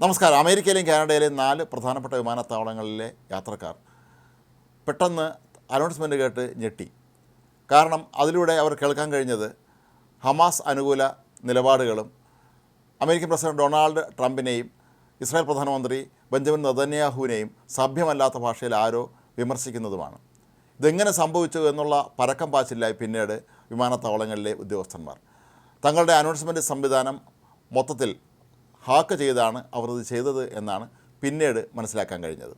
നമസ്കാരം. അമേരിക്കയിലെയും കാനഡയിലെയും നാല് പ്രധാനപ്പെട്ട വിമാനത്താവളങ്ങളിലെ യാത്രക്കാർ പെട്ടെന്ന് അനൗൺസ്മെന്റ് കേട്ട് ഞെട്ടി. കാരണം അതിലൂടെ അവർ കേൾക്കാൻ കഴിഞ്ഞത് ഹമാസ് അനുകൂല നിലപാടുകളും അമേരിക്കൻ പ്രസിഡന്റ് ഡൊണാൾഡ് ട്രംപിനെയും ഇസ്രായേൽ പ്രധാനമന്ത്രി ബെഞ്ചമിൻ നദന്യാഹുവിനെയും സഭ്യമല്ലാത്ത ഭാഷയിൽ ആരോ വിമർശിക്കുന്നതുമാണ്. ഇതെങ്ങനെ സംഭവിച്ചു എന്നുള്ള പരക്കം പാച്ചില്ലായി പിന്നീട് വിമാനത്താവളങ്ങളിലെ ഉദ്യോഗസ്ഥന്മാർ. തങ്ങളുടെ അനൗൺസ്മെന്റ് സംവിധാനം മൊത്തത്തിൽ ഹാക്ക് ചെയ്താണ് അവർ ഇത് ചെയ്തത് എന്നാണ് പിന്നീട് മനസ്സിലാക്കാൻ കഴിഞ്ഞത്.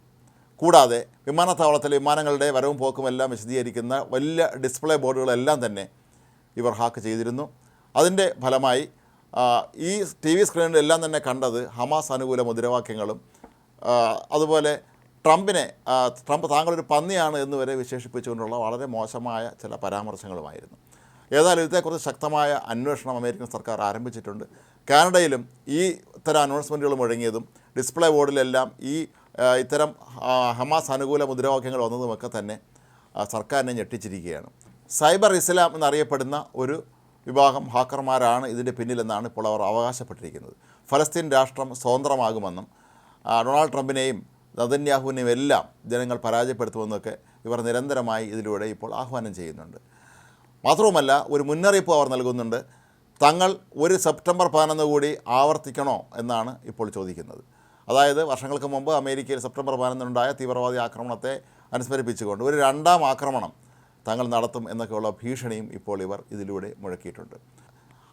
കൂടാതെ വിമാനത്താവളത്തിലെ വിമാനങ്ങളുടെ വരവും പോക്കും എല്ലാം വിശദീകരിക്കുന്ന വലിയ ഡിസ്പ്ലേ ബോർഡുകളെല്ലാം തന്നെ ഇവർ ഹാക്ക് ചെയ്തിരുന്നു. അതിന്റെ ഫലമായി ഈ ടി വി സ്ക്രീനിലെല്ലാം തന്നെ കണ്ടത് ഹമാസ് അനുകൂല മുദ്രാവാക്യങ്ങളും അതുപോലെ ട്രംപിനെ ട്രംപ് താങ്കളൊരു പന്നിയാണ് എന്ന് വരെ വിശേഷിപ്പിച്ചുകൊണ്ടുള്ള വളരെ മോശമായ ചില പരാമർശങ്ങളുമായിരുന്നു. ഏതായാലും ഇതേക്കുറിച്ച് ശക്തമായ അന്വേഷണം അമേരിക്കൻ സർക്കാർ ആരംഭിച്ചിട്ടുണ്ട്. കാനഡയിലും ഈ ഇത്തരം അനൗൺസ്മെന്റുകൾ മുഴങ്ങിയതും ഡിസ്പ്ലേ ബോർഡിലെല്ലാം ഈ ഇത്തരം ഹമാസ് അനുകൂല മുദ്രാവാക്യങ്ങൾ വന്നതുമൊക്കെ തന്നെ സർക്കാരിനെ ഞെട്ടിച്ചിരിക്കുകയാണ്. സൈബർ ഇസ്ലാം എന്നറിയപ്പെടുന്ന ഒരു വിഭാഗം ഹാക്കർമാരാണ് ഇതിന്റെ പിന്നിലെന്നാണ് ഇപ്പോൾ അവർ അവകാശപ്പെട്ടിരിക്കുന്നത്. ഫലസ്തീൻ രാഷ്ട്രം സ്വതന്ത്രമാകുമെന്നും ഡൊണാൾഡ് ട്രംപിനെയും നദന്യാഹുവിനെയും എല്ലാം ജനങ്ങൾ പരാജയപ്പെടുത്തുമെന്നൊക്കെ ഇവർ നിരന്തരമായി ഇതിലൂടെ ഇപ്പോൾ ആഹ്വാനം ചെയ്യുന്നുണ്ട്. മാത്രവുമല്ല ഒരു മുന്നറിയിപ്പ് അവർ നൽകുന്നുണ്ട്. തങ്ങൾ ഒരു സെപ്റ്റംബർ പതിനൊന്ന് കൂടി ആവർത്തിക്കണോ എന്നാണ് ഇപ്പോൾ ചോദിക്കുന്നത്. അതായത് വർഷങ്ങൾക്ക് മുമ്പ് അമേരിക്കയിൽ സെപ്റ്റംബർ പതിനൊന്നിനുണ്ടായ തീവ്രവാദി ആക്രമണത്തെ അനുസ്മരിപ്പിച്ചുകൊണ്ട് ഒരു രണ്ടാം ആക്രമണം തങ്ങൾ നടത്തും എന്നൊക്കെയുള്ള ഭീഷണിയും ഇപ്പോൾ ഇവർ ഇതിലൂടെ മുഴക്കിയിട്ടുണ്ട്.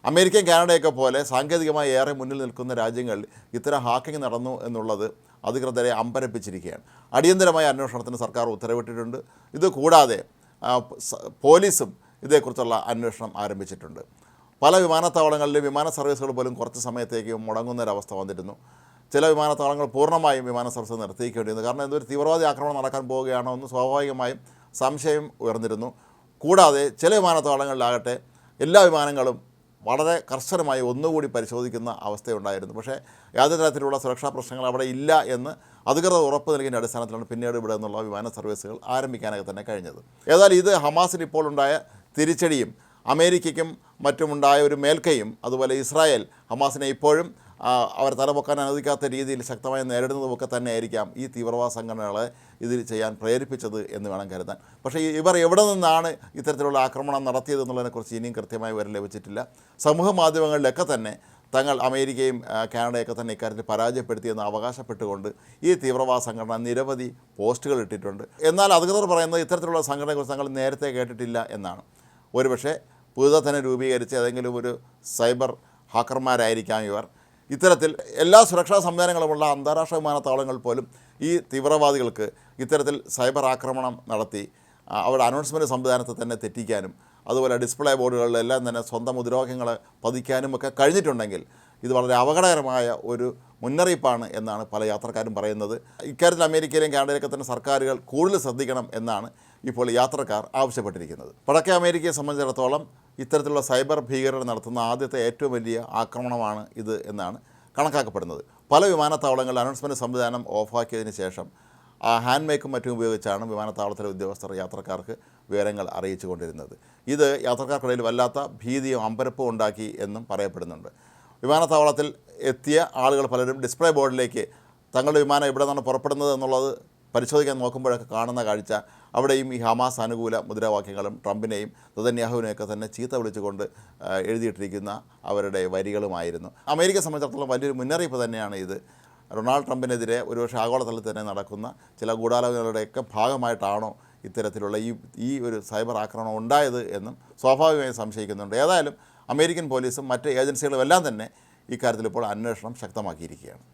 അമേരിക്കയും കാനഡയൊക്കെ പോലെ സാങ്കേതികമായി ഏറെ മുന്നിൽ നിൽക്കുന്ന രാജ്യങ്ങൾ ഇത്തരം ഹാക്കിംഗ് നടന്നു എന്നുള്ളത് അധികൃതരെ അമ്പരപ്പിച്ചിരിക്കുകയാണ്. അടിയന്തരമായ അന്വേഷണത്തിന് സർക്കാർ ഉത്തരവിട്ടിട്ടുണ്ട്. ഇത് കൂടാതെ പോലീസും ഇതേക്കുറിച്ചുള്ള അന്വേഷണം ആരംഭിച്ചിട്ടുണ്ട്. പല വിമാനത്താവളങ്ങളിലും വിമാന സർവീസുകൾ പോലും കുറച്ച് സമയത്തേക്ക് മുടങ്ങുന്നൊരവസ്ഥ വന്നിരുന്നു. ചില വിമാനത്താവളങ്ങൾ പൂർണമായും വിമാന സർവീസ് നിർത്തിയിരിക്കേണ്ടിയിരുന്നു കാരണം എന്തൊരു തീവ്രവാദി ആക്രമണം നടക്കാൻ പോവുകയാണോ എന്ന് സ്വാഭാവികമായും സംശയം ഉയർന്നിരുന്നു. കൂടാതെ ചില വിമാനത്താവളങ്ങളിലാകട്ടെ എല്ലാ വിമാനങ്ങളും വളരെ കർശനമായി ഒന്നുകൂടി പരിശോധിക്കുന്ന അവസ്ഥയുണ്ടായിരുന്നു. പക്ഷേ യാതൊരു തരത്തിലുള്ള സുരക്ഷാ പ്രശ്നങ്ങൾ അവിടെ ഇല്ല എന്ന് അധികൃതർ ഉറപ്പ് നൽകിയ അടിസ്ഥാനത്തിലാണ് പിന്നീട് ഇവിടെ നിന്നുള്ള വിമാന സർവീസുകൾ ആരംഭിക്കാനൊക്കെ തന്നെ കഴിഞ്ഞത്. ഏതായാലും ഇത് ഹമാസിന് ഇപ്പോൾ ഉണ്ടായ തിരിച്ചടിയും അമേരിക്കയ്ക്കും മറ്റുമുണ്ടായ ഒരു മേൽക്കയും അതുപോലെ ഇസ്രായേൽ ഹമാസിനെ ഇപ്പോഴും അവർ തലപൊക്കാൻ അനുവദിക്കാത്ത രീതിയിൽ ശക്തമായി നേരിടുന്നതുമൊക്കെ തന്നെ ആയിരിക്കാം ഈ തീവ്രവാദ സംഘടനകളെ ഇതിൽ ചെയ്യാൻ പ്രേരിപ്പിച്ചത് എന്ന് വേണം കരുതാൻ. പക്ഷേ ഇവർ എവിടെ നിന്നാണ് ഇത്തരത്തിലുള്ള ആക്രമണം നടത്തിയത് നടത്തിയതെന്നുള്ളതിനെക്കുറിച്ച് ഇനിയും കൃത്യമായി വിവരം ലഭിച്ചിട്ടില്ല. സമൂഹ മാധ്യമങ്ങളിലൊക്കെ തന്നെ തങ്ങൾ അമേരിക്കയും കാനഡയൊക്കെ തന്നെ ഇക്കാര്യത്തിൽ പരാജയപ്പെടുത്തിയെന്ന് അവകാശപ്പെട്ടുകൊണ്ട് ഈ തീവ്രവാദ സംഘടന നിരവധി പോസ്റ്റുകൾ ഇട്ടിട്ടുണ്ട്. എന്നാൽ അധികൃതർ പറയുന്നത് ഇത്തരത്തിലുള്ള സംഘടനയെക്കുറിച്ച് തങ്ങൾ നേരത്തെ കേട്ടിട്ടില്ല എന്നാണ്. ഒരുപക്ഷെ പുതുതായി തന്നെ രൂപീകരിച്ച് ഏതെങ്കിലും ഒരു സൈബർ ഹാക്കർമാരായിരിക്കാം ഇവർ. ഇത്തരത്തിൽ എല്ലാ സുരക്ഷാ സംവിധാനങ്ങളുമുള്ള അന്താരാഷ്ട്ര വിമാനത്താവളങ്ങൾ പോലും ഈ തീവ്രവാദികൾക്ക് ഇത്തരത്തിൽ സൈബർ ആക്രമണം നടത്തി അവരുടെ അനൗൺസ്മെന്റ് സംവിധാനത്തെ തന്നെ തെറ്റിക്കാനും അതുപോലെ ഡിസ്പ്ലേ ബോർഡുകളിലെല്ലാം തന്നെ സ്വന്തം മുദ്രാവാക്യങ്ങൾ പതിക്കാനും ഒക്കെ കഴിഞ്ഞിട്ടുണ്ടെങ്കിൽ ഇത് വളരെ അപകടകരമായ ഒരു മുന്നറിയിപ്പാണ് എന്നാണ് പല യാത്രക്കാരും പറയുന്നത്. ഇക്കാര്യത്തിൽ അമേരിക്കയിലെയും കാനഡയിലൊക്കെ തന്നെ സർക്കാരുകൾ കൂടുതൽ ശ്രദ്ധിക്കണം എന്നാണ് ഇപ്പോൾ യാത്രക്കാർ ആവശ്യപ്പെട്ടിരിക്കുന്നത്. വടക്കേ അമേരിക്കയെ സംബന്ധിച്ചിടത്തോളം ഇത്തരത്തിലുള്ള സൈബർ ഭീകരർ നടത്തുന്ന ആദ്യത്തെ ഏറ്റവും വലിയ ആക്രമണമാണ് ഇത് എന്നാണ് കണക്കാക്കപ്പെടുന്നത്. പല വിമാനത്താവളങ്ങളിൽ അനൗൺസ്മെന്റ് സംവിധാനം ഓഫാക്കിയതിന് ശേഷം ആ ഹാൻഡ് മേക്കും മറ്റും ഉപയോഗിച്ചാണ് വിമാനത്താവളത്തിലെ ഉദ്യോഗസ്ഥർ യാത്രക്കാർക്ക് വിവരങ്ങൾ അറിയിച്ചു കൊണ്ടിരുന്നത് ഇത് യാത്രക്കാർക്കിടയിൽ വല്ലാത്ത ഭീതിയും അമ്പരപ്പും ഉണ്ടാക്കി എന്നും പറയപ്പെടുന്നുണ്ട്. വിമാനത്താവളത്തിൽ എത്തിയ ആളുകൾ പലരും ഡിസ്പ്ലേ ബോർഡിലേക്ക് തങ്ങളുടെ വിമാനം എവിടെ നിന്നാണ് പുറപ്പെടുന്നത് എന്നുള്ളത് പരിശോധിക്കാൻ നോക്കുമ്പോഴൊക്കെ കാണുന്ന കാഴ്ച. അവിടെയും ഈ ഹമാസ് അനുകൂല മുദ്രാവാക്യങ്ങളും ട്രംപിനെയും തുതന്യാഹുവിനെയൊക്കെ തന്നെ ചീത്ത വിളിച്ചുകൊണ്ട് എഴുതിയിട്ടിരിക്കുന്ന അവരുടെ വരികളുമായിരുന്നു. അമേരിക്കയെ സംബന്ധിച്ചിടത്തോളം വലിയൊരു മുന്നറിയിപ്പ് തന്നെയാണ് ഇത്. ഡൊണാൾഡ് ട്രംപിനെതിരെ ഒരുപക്ഷെ ആഗോളതലത്തിൽ തന്നെ നടക്കുന്ന ചില ഗൂഢാലോചനകളുടെയൊക്കെ ഭാഗമായിട്ടാണോ ഇത്തരത്തിലുള്ള ഈ ഈ ഒരു സൈബർ ആക്രമണം ഉണ്ടായത് എന്നും സ്വാഭാവികമായും സംശയിക്കുന്നുണ്ട്. ഏതായാലും അമേരിക്കൻ പോലീസും മറ്റ് ഏജൻസികളും എല്ലാം തന്നെ ഇക്കാര്യത്തിൽ ഇപ്പോൾ അന്വേഷണം ശക്തമാക്കിയിരിക്കുകയാണ്.